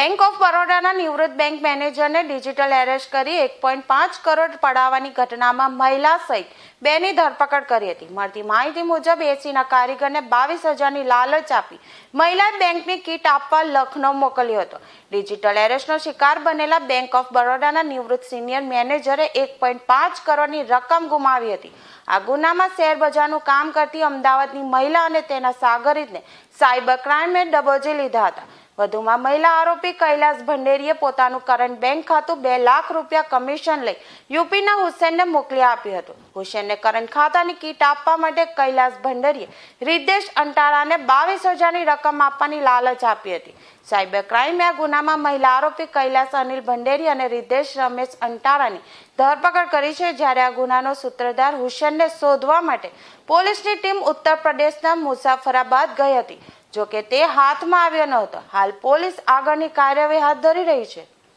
બરોડાના નિવૃત્ત બેંક મેનેજરને digital arrest કરી એક પોઈન્ટ પાંચ કરોડ પડાવવાની ઘટનામાં મહિલા સહિત બેની ધરપકડ કરી હતી. મળતી માહિતી મુજબ એસીના કારીગરને બાવીસ હજારની લાલચ આપી મહિલાએ બેંકની કીટ આપવા લખનૌ મોકલ્યો હતો. ડિજિટલ એરેસ્ટનો શિકાર બનેલા બેંક ઓફ બરોડાના નિવૃત્ત સિનિયર મેનેજરે એક પોઈન્ટ પાંચ કરોડની રકમ ગુમાવી હતી. આ ગુનામાં શેર બજારનું કામ કરતી અમદાવાદની મહિલા અને તેના સાગરિતને સાયબર ક્રાઇમે દબોચી લીધા હતા. વધુમાં મહિલા આરોપી કૈલાસ ભંડેરીએ પોતાનું કરંટ બેંક ખાતું બે લાખ રૂપિયા કમિશન લઈ યુપીના હુસેનને મોકલી આપ્યું હતું. હુસેનને કરંટ ખાતાની કીટ આપવા માટે કૈલાસ ભંડેરીએ રિદ્દેશ અંટાળાને બાવીસ હજારની રકમ આપવાની લાલચ આપી હતી. સાયબર ક્રાઇમ આ ગુનામાં મહિલા આરોપી કૈલાસ અનિલ ભંડેરી અને રિદ્દેશ રમેશ અંટાળાની ધરપકડ કરી છે, જ્યારે આ ગુનાનો સૂત્રધાર હુસેનને શોધવા માટે પોલીસની ટીમ ઉત્તર પ્રદેશના મુસાફરાબાદ ગઈ હતી. જો કે તે હાથમાં આવ્યો ન હતો હાલ પોલીસ આગળની કાર્યવાહી હાથ ધરી રહી છે.